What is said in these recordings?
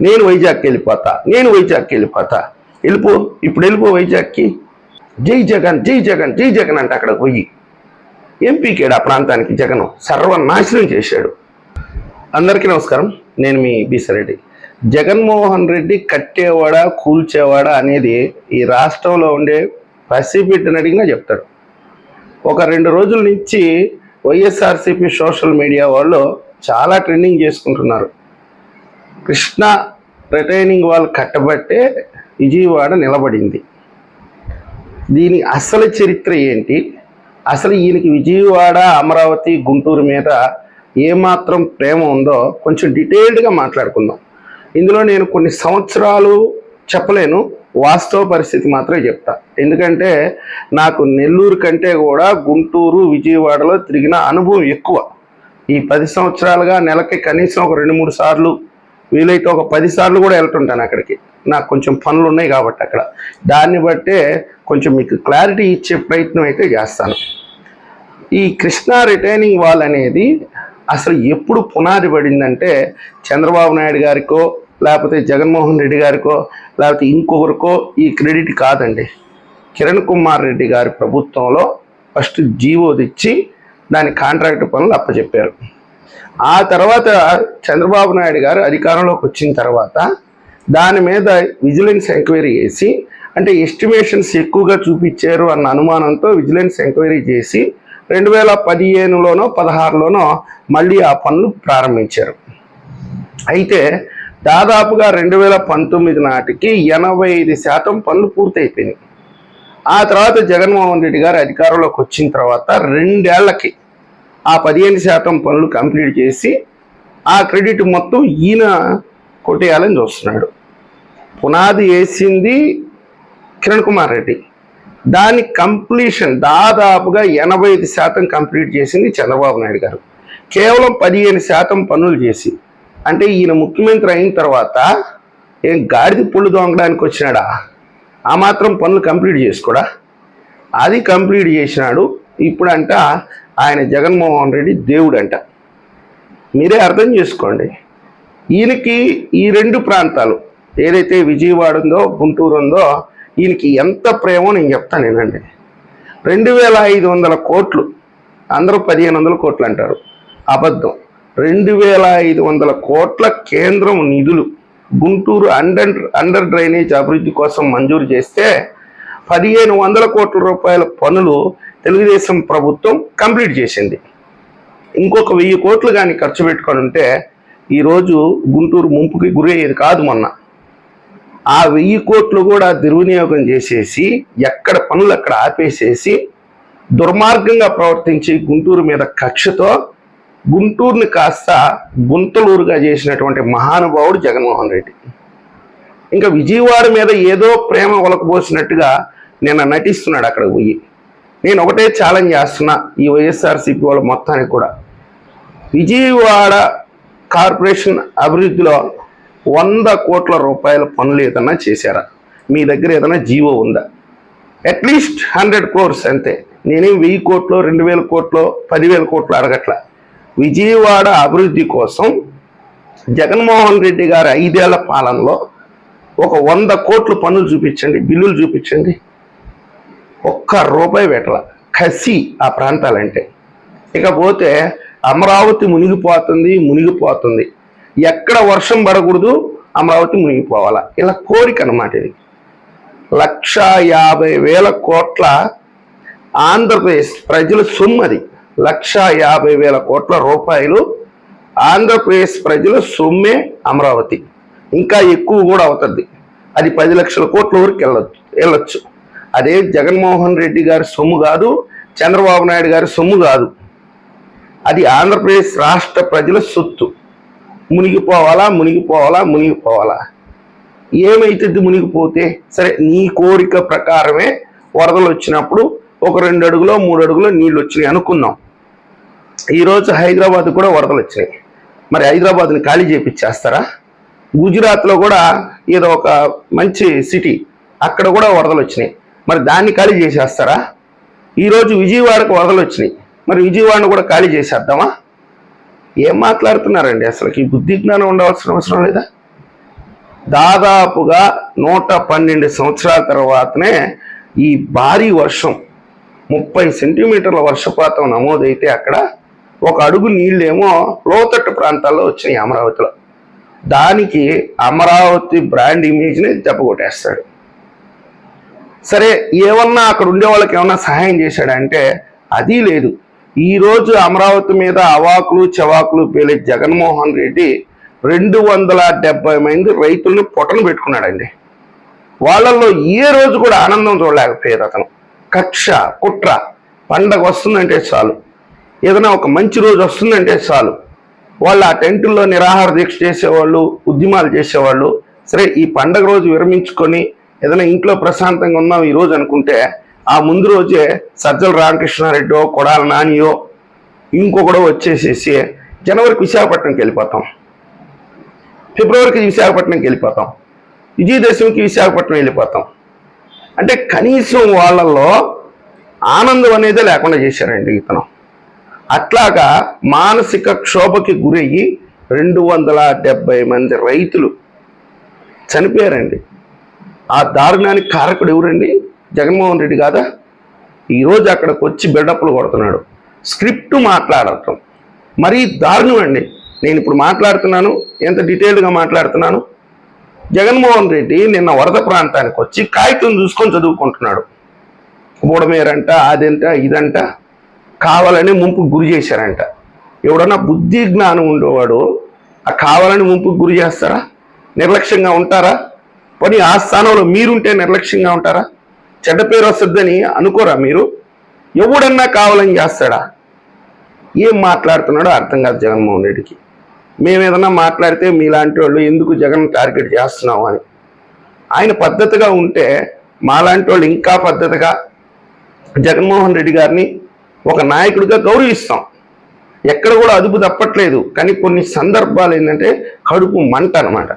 నేను వైజాగ్కి వెళ్ళిపోతా నేను వైజాగ్కి వెళ్ళిపోతా. వెళ్ళిపో ఇప్పుడు వెళ్ళిపో వైజాగ్కి. జై జగన్ జై జగన్ జై జగన్ అంటే అక్కడ పోయి. ఎంపీకేడు ఆ ప్రాంతానికి? జగన్ సర్వనాశనం చేశాడు. అందరికీ నమస్కారం. నేను మీ బీసరెడ్డి. జగన్మోహన్ రెడ్డి కట్టేవాడా కూల్చేవాడా అనేది ఈ రాష్ట్రంలో ఉండే పసిబిడ్డని అడిగినా చెప్తాడు. ఒక రెండు రోజుల నుంచి వైఎస్ఆర్సీపీ సోషల్ మీడియా వాళ్ళు చాలా ట్రెండింగ్ చేసుకుంటున్నారు. కృష్ణ రిటైనింగ్ వాళ్ళు కట్టబట్టే విజయవాడ నిలబడింది. దీని అసలు చరిత్ర ఏంటి? అసలు ఈయనకి విజయవాడ అమరావతి గుంటూరు మీద ఏమాత్రం ప్రేమ ఉందో కొంచెం డీటెయిల్డ్గా మాట్లాడుకుందాం. ఇందులో నేను కొన్ని సంవత్సరాలు చెప్పలేను వాస్తవ పరిస్థితి మాత్రమే చెప్తా. ఎందుకంటే నాకు నెల్లూరు కంటే కూడా గుంటూరు విజయవాడలో తిరిగిన అనుభవం ఎక్కువ. ఈ పది సంవత్సరాలుగా నెలకి కనీసం ఒక రెండు మూడు సార్లు వీలైతే ఒక పదిసార్లు కూడా వెళ్తుంటాను అక్కడికి. నాకు కొంచెం పనులు ఉన్నాయి కాబట్టి అక్కడ. దాన్ని బట్టే కొంచెం మీకు క్లారిటీ ఇచ్చే ప్రయత్నం అయితే చేస్తాను. ఈ కృష్ణా రిటైనింగ్ వాల్ అనేది అసలు ఎప్పుడు పునాది పడిందంటే చంద్రబాబు నాయుడు గారికో లేకపోతే జగన్మోహన్ రెడ్డి గారికో లేకపోతే ఇంకొకరికో ఈ క్రెడిట్ కాదండి. కిరణ్ కుమార్ రెడ్డి గారి ప్రభుత్వంలో ఫస్ట్ జీవో తెచ్చి దాని కాంట్రాక్ట్ పనులు అప్పచెప్పారు. ఆ తర్వాత చంద్రబాబు నాయుడు గారు అధికారంలోకి వచ్చిన తర్వాత దాని మీద విజిలెన్స్ ఎంక్వైరీ చేసి అంటే ఎస్టిమేషన్స్ ఎక్కువగా చూపించారు అన్న అనుమానంతో విజిలెన్స్ ఎంక్వైరీ చేసి రెండు వేల పదిహేనులోనో పదహారులోనో మళ్ళీ ఆ పనులు ప్రారంభించారు. అయితే దాదాపుగా రెండు వేల పంతొమ్మిది నాటికి ఎనభై ఐదు శాతం పనులు పూర్తయిపోయినాయి. ఆ తర్వాత జగన్మోహన్ రెడ్డి గారు అధికారంలోకి వచ్చిన తర్వాత రెండేళ్ళకి ఆ పదిహేను శాతం పనులు కంప్లీట్ చేసి ఆ క్రెడిట్ మొత్తం ఈయన కొట్టేయాలని చూస్తున్నాడు. పునాది వేసింది కిరణ్ కుమార్ రెడ్డి. దాని కంప్లీషన్ దాదాపుగా ఎనభై ఐదు శాతం కంప్లీట్ చేసింది చంద్రబాబు నాయుడు గారు. కేవలం పదిహేను శాతం పనులు చేసి అంటే ఈయన ముఖ్యమంత్రి అయిన తర్వాత ఏం గాడిద పుళ్ళు దొంగడానికి వచ్చినాడా? ఆ మాత్రం పనులు కంప్లీట్ చేసుకోడా? అది కంప్లీట్ చేసినాడు ఇప్పుడంట ఆయన జగన్మోహన్ రెడ్డి దేవుడు అంట మీరే అర్థం చేసుకోండి. ఈయనకి ఈ రెండు ప్రాంతాలు ఏదైతే విజయవాడ ఉందో గుంటూరు ఉందో ఈయనకి ఎంత ప్రేమో నేను చెప్తాను నేనండి. రెండు వేల ఐదు వందల కోట్లు అందరూ పదిహేను వందల కోట్లు అంటారు. అబద్ధం. రెండు వేల ఐదు వందల కోట్ల కేంద్రం నిధులు గుంటూరు అండర్ అండర్ డ్రైనేజ్ అభివృద్ధి కోసం మంజూరు చేస్తే పదిహేను వందల కోట్ల రూపాయల పనులు తెలుగుదేశం ప్రభుత్వం కంప్లీట్ చేసింది. ఇంకొక వెయ్యి కోట్లు కానీ ఖర్చు పెట్టుకొని ఉంటే ఈరోజు గుంటూరు ముంపుకి గురయ్యేది కాదు మొన్న. ఆ వెయ్యి కోట్లు కూడా దుర్వినియోగం చేసేసి ఎక్కడ పనులు అక్కడ ఆపేసేసి దుర్మార్గంగా ప్రవర్తించి గుంటూరు మీద కక్షతో గుంటూరుని కాస్త గుంతలూరుగా చేసినటువంటి మహానుభావుడు జగన్మోహన్ రెడ్డి. ఇంకా విజయవాడ మీద ఏదో ప్రేమ ఒలకబోసినట్టుగా నిన్న నటిస్తున్నాడు అక్కడ పోయి. నేను ఒకటే ఛాలెంజ్ చేస్తున్నా ఈ వైఎస్ఆర్సీపీ వాళ్ళ మొత్తానికి కూడా. విజయవాడ కార్పొరేషన్ అభివృద్ధిలో వంద కోట్ల రూపాయల పనులు ఏదన్నా చేశారా? మీ దగ్గర ఏదైనా జీవో ఉందా? అట్లీస్ట్ హండ్రెడ్ క్రోర్స్ అంతే. నేనేం వెయ్యి కోట్లు రెండు వేల కోట్లు పదివేల కోట్లు అడగట్ల. విజయవాడ అభివృద్ధి కోసం జగన్మోహన్ రెడ్డి గారి ఐదేళ్ళ పాలనలో ఒక వంద కోట్లు పనులు చూపించండి బిల్లులు చూపించండి. ఒక్క రూపాయి పెట్టాల. కసి ఆ ప్రాంతాలంటే. ఇకపోతే అమరావతి మునిగిపోతుంది మునిగిపోతుంది. ఎక్కడ వర్షం పడకూడదు అమరావతి మునిగిపోవాలా? ఇలా కోరిక అనమాట ఇది. లక్ష యాభై వేల కోట్ల ఆంధ్రప్రదేశ్ ప్రజల సొమ్ము అది. లక్ష యాభై వేల కోట్ల రూపాయలు ఆంధ్రప్రదేశ్ ప్రజల సొమ్మే అమరావతి. ఇంకా ఎక్కువ కూడా అవుతుంది. అది పది లక్షల కోట్ల వరకు వెళ్ళొచ్చు వెళ్ళొచ్చు. అదే జగన్మోహన్ రెడ్డి గారి సొమ్ము కాదు చంద్రబాబు నాయుడు గారి సొమ్ము కాదు. అది ఆంధ్రప్రదేశ్ రాష్ట్ర ప్రజల సొత్తు. మునిగిపోవాలా మునిగిపోవాలా మునిగిపోవాలా? ఏమైతుంది మునిగిపోతే? సరే నీ కోరిక ప్రకారమే వరదలు వచ్చినప్పుడు ఒక రెండు అడుగులో మూడు అడుగులో నీళ్ళు వచ్చినాయి అనుకున్నాం. ఈరోజు హైదరాబాద్ కూడా వరదలు వచ్చినాయి. మరి హైదరాబాద్ని ఖాళీ చేపించేస్తారా గుజరాత్లో కూడా ఏదో ఒక మంచి సిటీ అక్కడ కూడా వరదలు వచ్చినాయి. మరి దాన్ని ఖాళీ చేసేస్తారా? ఈరోజు విజయవాడకు వరదలు వచ్చినాయి. మరి విజయవాడను కూడా ఖాళీ చేసేద్దామా? ఏం మాట్లాడుతున్నారండి అసలు ఈ బుద్ధి జ్ఞానం ఉండవలసిన అవసరం లేదా? దాదాపుగా నూట పన్నెండు సంవత్సరాల తర్వాతనే ఈ భారీ వర్షం ముప్పై సెంటీమీటర్ల వర్షపాతం నమోదైతే అక్కడ ఒక అడుగు నీళ్ళేమో లోతట్టు ప్రాంతాల్లో వచ్చినాయి అమరావతిలో. దానికి అమరావతి బ్రాండ్ ఇమేజ్ని దెబ్బ కొట్టేస్తాడు సరే ఏమన్నా అక్కడ ఉండే వాళ్ళకి ఏమన్నా సహాయం చేశాడంటే అది లేదు. ఈ రోజు అమరావతి మీద అవాకులు చవాకులు పేలే జగన్మోహన్ రెడ్డి రెండు వందల డెబ్బై మంది రైతుల్ని పొట్టను పెట్టుకున్నాడండి. వాళ్ళల్లో ఏ రోజు కూడా ఆనందం చూడలేకపోయారు అతను. కక్ష కుట్ర పండగ వస్తుందంటే చాలు. ఏదైనా ఒక మంచి రోజు వస్తుందంటే చాలు. వాళ్ళు ఆ టెంటుల్లో నిరాహార దీక్ష చేసేవాళ్ళు ఉద్యమాలు చేసేవాళ్ళు సరే ఈ పండగ రోజు విరమించుకొని ఏదైనా ఇంట్లో ప్రశాంతంగా ఉందాం ఈ రోజు అనుకుంటే ఆ ముందు రోజే సజ్జల రామకృష్ణారెడ్డో కొడాల నానియో ఇంకొకడో వచ్చేసేసి జనవరికి విశాఖపట్నంకి వెళ్ళిపోతాం. ఫిబ్రవరికి విశాఖపట్నంకి వెళ్ళిపోతాం. విజయదశమికి విశాఖపట్నం వెళ్ళిపోతాం. అంటే కనీసం వాళ్ళల్లో ఆనందం అనేది లేకుండా చేశారండి ఇతను. అట్లాగా మానసిక క్షోభకి గురయ్యి రెండు వందల డెబ్బై మంది రైతులు చనిపోయారండి. ఆ దారుణానికి కారకుడు ఎవరండి? జగన్మోహన్ రెడ్డి కాదా? ఈరోజు అక్కడికి వచ్చి బిల్డప్లు కొడుతున్నాడు. స్క్రిప్ట్ మాట్లాడటం. మరీ దారుణం అండి. నేను ఇప్పుడు మాట్లాడుతున్నాను ఎంత డీటెయిల్డ్గా మాట్లాడుతున్నాను. జగన్మోహన్ రెడ్డి నిన్న వరద ప్రాంతానికి వచ్చి కాగితం చూసుకొని చదువుకుంటున్నాడు. బుడమేరంట అదంట ఇదంట కావాలని ముంపుకు గురి చేశారంట. ఎవడన్నా బుద్ధి జ్ఞానం ఉండేవాడు ఆ కావాలని ముంపుకు గురి చేస్తారా? నిర్లక్ష్యంగా ఉంటారా? పోనీ ఆ స్థానంలో మీరుంటే నిర్లక్ష్యంగా ఉంటారా? చెడ్డ పేరు వస్తుందని అనుకోరా మీరు? ఎవడన్నా కావాలని చేస్తాడా? ఏం మాట్లాడుతున్నాడో అర్థం కాదు జగన్మోహన్ రెడ్డికి. మేము ఏదన్నా మాట్లాడితే మీలాంటి వాళ్ళు ఎందుకు జగన్ టార్గెట్ చేస్తున్నాం అని. ఆయన పద్ధతిగా ఉంటే మాలాంటి వాళ్ళు ఇంకా పద్ధతిగా జగన్మోహన్ రెడ్డి గారిని ఒక నాయకుడిగా గౌరవిస్తాం. ఎక్కడ కూడా అదుపు తప్పట్లేదు. కానీ కొన్ని సందర్భాలు ఏంటంటే కడుపు మంట అనమాట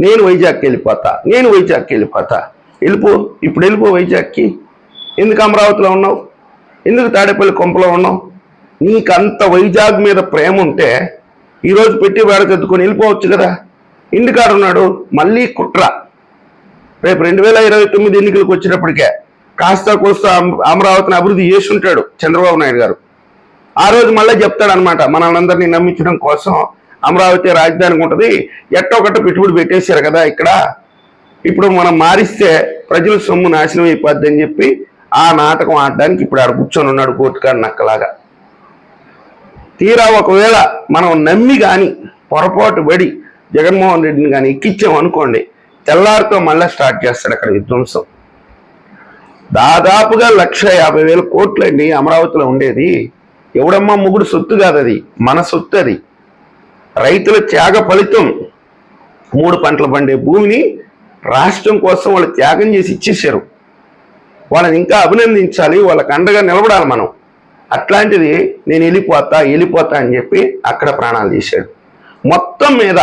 నేను వైజాగ్కి వెళ్ళిపోతా నేను వైజాగ్కి వెళ్ళిపోతా. వెళ్ళిపో ఇప్పుడు వెళ్ళిపో వైజాగ్కి. ఎందుకు అమరావతిలో ఉన్నావు? ఎందుకు తాడేపల్లి కొంపలో ఉన్నావు? నీకంత వైజాగ్ మీద ప్రేమ ఉంటే ఈరోజు పెట్టి వేడ వెళ్ళిపోవచ్చు కదా. ఇంటికాడ ఉన్నాడు మళ్ళీ కుట్ర. రేపు రెండు వేల ఇరవై తొమ్మిది ఎన్నికలకు వచ్చినప్పటికే కాస్త కోస్త అమరావతిని అభివృద్ధి చేసి ఉంటాడు చంద్రబాబు నాయుడు గారు. ఆ రోజు మళ్ళీ చెప్తాడనమాట అనమాట నమ్మించడం కోసం అమరావతి రాజధానికి ఉంటుంది. ఎట్టో పెట్టుబడి పెట్టేశారు కదా ఇక్కడ. ఇప్పుడు మనం మారిస్తే ప్రజల సొమ్ము నాశనం అయిపోద్ది అని చెప్పి ఆ నాటకం ఆడడానికి ఇప్పుడు ఆడ కూర్చొని ఉన్నాడు కోర్టుకాడు నక్కలాగా. తీరా ఒకవేళ మనం నమ్మి కానీ పొరపాటు పడి జగన్మోహన్ రెడ్డిని కానీ ఎక్కించాం అనుకోండి తెల్లారితో మళ్ళీ స్టార్ట్ చేస్తాడు అక్కడ విధ్వంసం. దాదాపుగా లక్ష యాభై వేల కోట్లండి అమరావతిలో ఉండేది. ఎవడమ్మా ముగ్గుడు సొత్తు కాదు అది మన సొత్తు అది రైతుల త్యాగ ఫలితం. మూడు పంటలు పండే భూమిని రాష్ట్రం కోసం వాళ్ళు త్యాగం చేసి ఇచ్చేసారు వాళ్ళని ఇంకా అభినందించాలి వాళ్ళకి అండగా నిలబడాలి మనం. అట్లాంటిది నేను వెళ్ళిపోతా వెళ్ళిపోతా అని చెప్పి అక్కడ ప్రాణాలు తీశాడు. మొత్తం మీద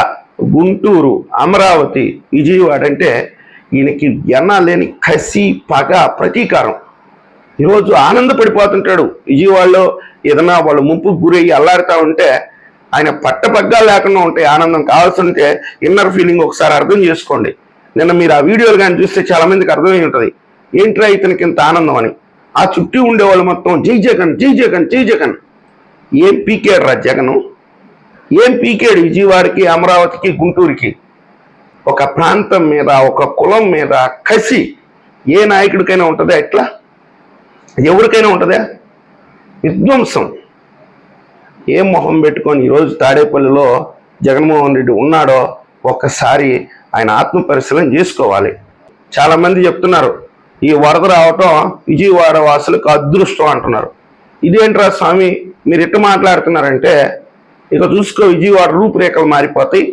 గుంటూరు అమరావతి విజయవాడ అంటే ఈయనకి ఎన్నాలేని కసి పగ ప్రతీకారం. ఈరోజు ఆనందపడిపోతుంటాడు. విజయవాడలో ఏదైనా వాళ్ళు ముంపుకు గురయ్యి అల్లాడుతూ ఉంటే ఆయన పట్టపగ్గాలు లేకుండా ఉంటాయి ఆనందం కావాల్సి ఉంటే ఇన్నర్ ఫీలింగ్ ఒకసారి అర్థం చేసుకోండి. నిన్న మీరు ఆ వీడియోలు కానీ చూస్తే చాలా మందికి అర్థమై ఉంటుంది. ఏంట్రా ఇతనికి ఇంత ఆనందం అని? ఆ చుట్టూ ఉండేవాళ్ళు మొత్తం జై జగన్ జై జగన్ జై జగన్. ఏం పీకేడు రా జగను? ఏం పీకేడు విజయవాడకి అమరావతికి గుంటూరుకి? ఒక ప్రాంతం మీద ఒక కులం మీద కసి ఏ నాయకుడికైనా ఉంటుందా ఎట్లా? ఎవరికైనా ఉంటుందా? విధ్వంసం. ఏం మొహం పెట్టుకొని ఈరోజు తాడేపల్లిలో జగన్మోహన్ రెడ్డి ఉన్నాడో ఒక్కసారి ఆయన ఆత్మ పరిశీలన చేసుకోవాలి. చాలామంది చెప్తున్నారు ఈ వరద రావటం విజయవాడ వాసులకు అదృష్టం అంటున్నారు. ఇదేంట్రా స్వామి మీరు ఎట్టు మాట్లాడుతున్నారంటే ఇక చూసుకో విజయవాడ రూపురేఖలు మారిపోతాయి.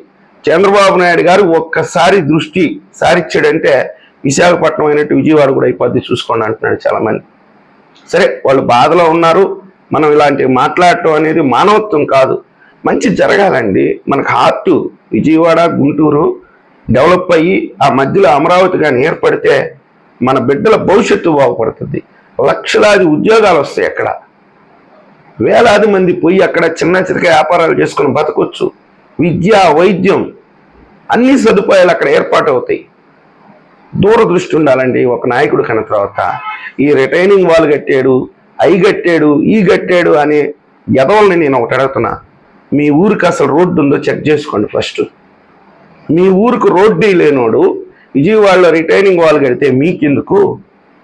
చంద్రబాబు నాయుడు గారు ఒక్కసారి దృష్టి సారిచ్చాడంటే విశాఖపట్నం అయినట్టు విజయవాడ కూడా అయిపోద్ది చూసుకోండి అంటున్నాడు చాలామంది. సరే వాళ్ళు బాధలో ఉన్నారు. మనం ఇలాంటివి మాట్లాడటం అనేది మానవత్వం కాదు. మంచి జరగాలండి. మనకు హార్ట్ విజయవాడ గుంటూరు డెవలప్ అయ్యి ఆ మధ్యలో అమరావతి కానీ ఏర్పడితే మన బిడ్డల భవిష్యత్తు బాగుపడుతుంది. లక్షలాది ఉద్యోగాలు వస్తాయి అక్కడ. వేలాది మంది పోయి అక్కడ చిన్న చిన్న వ్యాపారాలు చేసుకొని బతకొచ్చు. విద్య వైద్యం అన్ని సదుపాయాలు అక్కడ ఏర్పాటు అవుతాయి. దూరదృష్టి ఉండాలండి. ఒక నాయకుడు కన్న తర్వాత ఈ రిటైనింగ్ వాళ్ళు కట్టాడు. అయి కట్టాడు ఈ కట్టాడు అనే ఎదవల్ని నేను ఒకటి అడుగుతున్నా. మీ ఊరికి అసలు రోడ్డు ఉందో చెక్ చేసుకోండి ఫస్ట్. మీ ఊరికి రోడ్డు లేనోడు విజయవాడలో రిటైనింగ్ వాళ్ళు కడితే మీకెందుకు?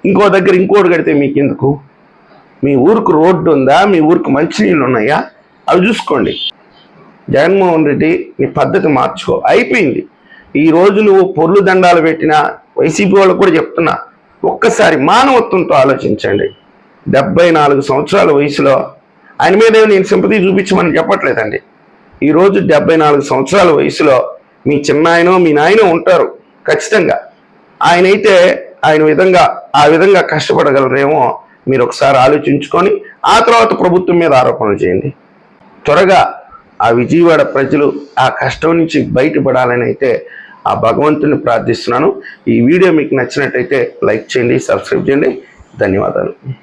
ఇంకో దగ్గర ఇంకోటి కడితే మీకెందుకు? మీ ఊరికి రోడ్డు ఉందా? మీ ఊరికి మంచినీళ్ళు ఉన్నాయా? అవి చూసుకోండి. జగన్మోహన్ రెడ్డి నీ పద్ధతి మార్చుకో. అయిపోయింది. ఈ రోజు నువ్వు పొర్లు దండాలు పెట్టిన వైసీపీ వాళ్ళకు కూడా చెప్తున్నా. ఒక్కసారి మానవత్వంతో ఆలోచించండి. డెబ్బై నాలుగు సంవత్సరాల వయసులో ఆయన మీద నేను సింపతి చూపించమని చెప్పట్లేదండి. ఈరోజు డెబ్బై నాలుగు సంవత్సరాల వయసులో మీ చిన్నాయనో మీ నాయనో ఉంటారు ఖచ్చితంగా. ఆయన అయితే ఆయన విధంగా ఆ విధంగా కష్టపడగలరేమో మీరు ఒకసారి ఆలోచించుకొని ఆ తర్వాత ప్రభుత్వం మీద ఆరోపణలు చేయండి. త్వరగా ఆ విజయవాడ ప్రజలు ఆ కష్టం నుంచి బయటపడాలని అయితే ఆ భగవంతుని ప్రార్థిస్తున్నాను. ఈ వీడియో మీకు నచ్చినట్టయితే లైక్ చేయండి సబ్స్క్రైబ్ చేయండి. ధన్యవాదాలు.